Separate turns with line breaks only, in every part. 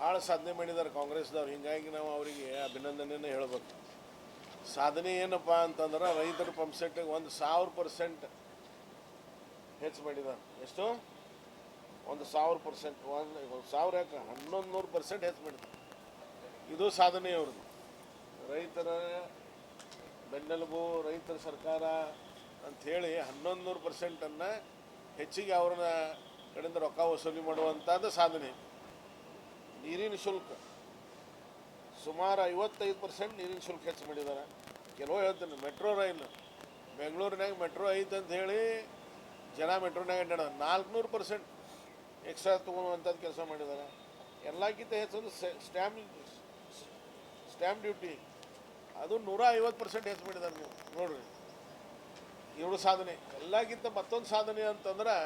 ಭಾಳ ಸಾಧನೆ ಮಾಡಿದ್ದಾರೆ ಕಾಂಗ್ರೆಸ್ದವ್ರು ಹಿಂಗಾಗಿ ನಾವು ಅವರಿಗೆ ಅಭಿನಂದನೆಯನ್ನು ಹೇಳ್ಬೇಕು. ಸಾಧನೆ ಏನಪ್ಪ ಅಂತಂದ್ರೆ ರೈತರ ಪಂಪ್ಸೆಟ್ಟಿಗೆ ಒಂದು ಸಾವಿರ ಪರ್ಸೆಂಟ್ ಹೆಚ್ಚು ಮಾಡಿದ್ದಾರೆ. ಎಷ್ಟು? ಒಂದು ಸಾವಿರ ಪರ್ಸೆಂಟ್, ಒಂದು ಸಾವಿರ ಯಾಕೆ? ಹನ್ನೊಂದು ನೂರು ಪರ್ಸೆಂಟ್ ಹೆಚ್ಚು ಮಾಡಿದ್ದಾರೆ. ಇದು ಸಾಧನೆ ಅವ್ರದ್ದು. ರೈತರ ಬೆನ್ನೆಲುಬು, ರೈತರ ಸರ್ಕಾರ ಅಂಥೇಳಿ ಹನ್ನೊಂದು ನೂರು ಪರ್ಸೆಂಟನ್ನು ಹೆಚ್ಚಿಗೆ ಅವ್ರನ್ನ ಕಡೆಯಿಂದ ರೊಕ್ಕ ವಸೂಲಿ ಮಾಡುವಂಥದ್ದು ಸಾಧನೆ. ನೀರಿನ ಶುಲ್ಕ. ಸುಮಾರು ಐವತ್ತೈದು ಪರ್ಸೆಂಟ್ ನೀರಿನ ಶುಲ್ಕ ಹೆಚ್ಚು ಮಾಡಿದ್ದಾರೆ. ಕೆಲವು ಹೇಳ್ತೀನಿ, ಮೆಟ್ರೋ ರೈಲು. ಬೆಂಗಳೂರಿನಾಗ ಮೆಟ್ರೋ ಐತೆ ಅಂತ ಹೇಳಿ ಜನ ಮೆಟ್ರೋನಾಗ ಅಡ್ಡಾಡ ನಾಲ್ಕುನೂರು ಪರ್ಸೆಂಟ್ ಎಕ್ಸ್ಟ್ರಾ ತೊಗೊಳುವಂಥದ್ದು ಕೆಲಸ ಮಾಡಿದ್ದಾರೆ. ಎಲ್ಲಕ್ಕಿಂತ ಹೆಚ್ಚೊಂದು ಸ್ಟ್ಯಾಂಪ್ ಸ್ಟ್ಯಾಂಪ್ ಡ್ಯೂಟಿ ಅದು ನೂರ ಐವತ್ತು ಪರ್ಸೆಂಟ್ ಹೆಚ್ಚು ಮಾಡಿದ್ದಾರೆ ನೀವು, ನೋಡ್ರಿ. ಇವರು ಸಾಧನೆ. ಎಲ್ಲಕ್ಕಿಂತ ಮತ್ತೊಂದು ಸಾಧನೆ ಅಂತಂದ್ರೆ,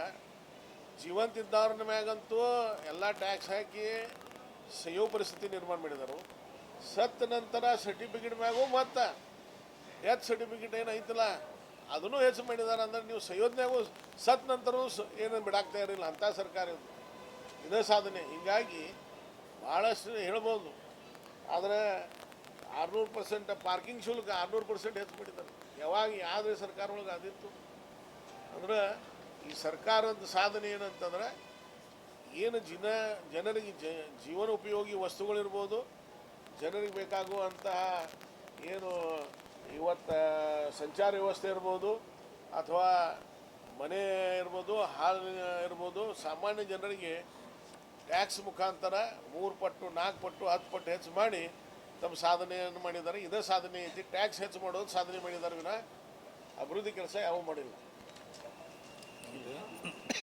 ಜೀವಂತ ಇದ್ದವ್ರ ಮ್ಯಾಗಂತೂ ಎಲ್ಲ ಟ್ಯಾಕ್ಸ್ ಹಾಕಿ ಸಯೋ ಪರಿಸ್ಥಿತಿ ನಿರ್ಮಾಣ ಮಾಡಿದರು. ಸತ್ತ ನಂತರ ಸರ್ಟಿಫಿಕೇಟ್ ಮ್ಯಾಗೂ ಮತ್ತೆ. ಹೆಚ್ಚು ಸರ್ಟಿಫಿಕೇಟ್ ಏನು ಐತಲ್ಲ, ಅದನ್ನು ಹೆಚ್ಚು ಮಾಡಿದಾರೆ ಅಂದ್ರೆ ನೀವು ಸಯೋದ್ನ್ಯಾಗೂ ಸತ್ ನಂತರ ಏನು ಬಿಡಾಕ್ತಾ ಇರಲಿಲ್ಲ ಅಂಥ ಸರ್ಕಾರ ಇದು ಇದೇ ಸಾಧನೆ. ಹೀಗಾಗಿ ಭಾಳಷ್ಟು ಹೇಳ್ಬೋದು. ಆದರೆ ಆರುನೂರು ಪರ್ಸೆಂಟ್ ಪಾರ್ಕಿಂಗ್ ಶುಲ್ಕ ಆರುನೂರು ಪರ್ಸೆಂಟ್ ಹೆಚ್ಚು ಮಾಡಿದ್ದಾರೆ ಯಾವಾಗ ಯಾವುದೇ ಸರ್ಕಾರ ಒಳಗೆ ಅದಿತ್ತು. ಅಂದ್ರೆ ಈ ಸರ್ಕಾರದ ಸಾಧನೆ ಏನಂತಂದ್ರೆ ಏನು ಜನ, ಜನರಿಗೆ ಜ, ಜೀವನ ಉಪಯೋಗಿ ವಸ್ತುಗಳಿರ್ಬೋದು, ಜನರಿಗೆ ಬೇಕಾಗುವಂತಹ ಏನು ಇವತ್ತು ಸಂಚಾರ ವ್ಯವಸ್ಥೆ ಇರ್ಬೋದು, ಅಥವಾ ಮನೆ ಇರ್ಬೋದು, ಹಾಲು ಇರ್ಬೋದು, ಸಾಮಾನ್ಯ ಜನರಿಗೆ ಟ್ಯಾಕ್ಸ್ ಮುಖಾಂತರ ಮೂರು ಪಟ್ಟು, ನಾಲ್ಕು ಪಟ್ಟು, ಹತ್ತು ಪಟ್ಟು ಹೆಚ್ಚು ಮಾಡಿ ತಮ್ಮ ಸಾಧನೆಯನ್ನು ಮಾಡಿದ್ದಾರೆ. ಇದೇ ಸಾಧನೆ ಐತಿ. ಟ್ಯಾಕ್ಸ್ ಹೆಚ್ಚು ಮಾಡೋದು ಸಾಧನೆ ಮಾಡಿದ್ದಾರೆ ವಿನ ಅಭಿವೃದ್ಧಿ ಕೆಲಸ ಯಾವ ಮಾಡಿಲ್ಲ.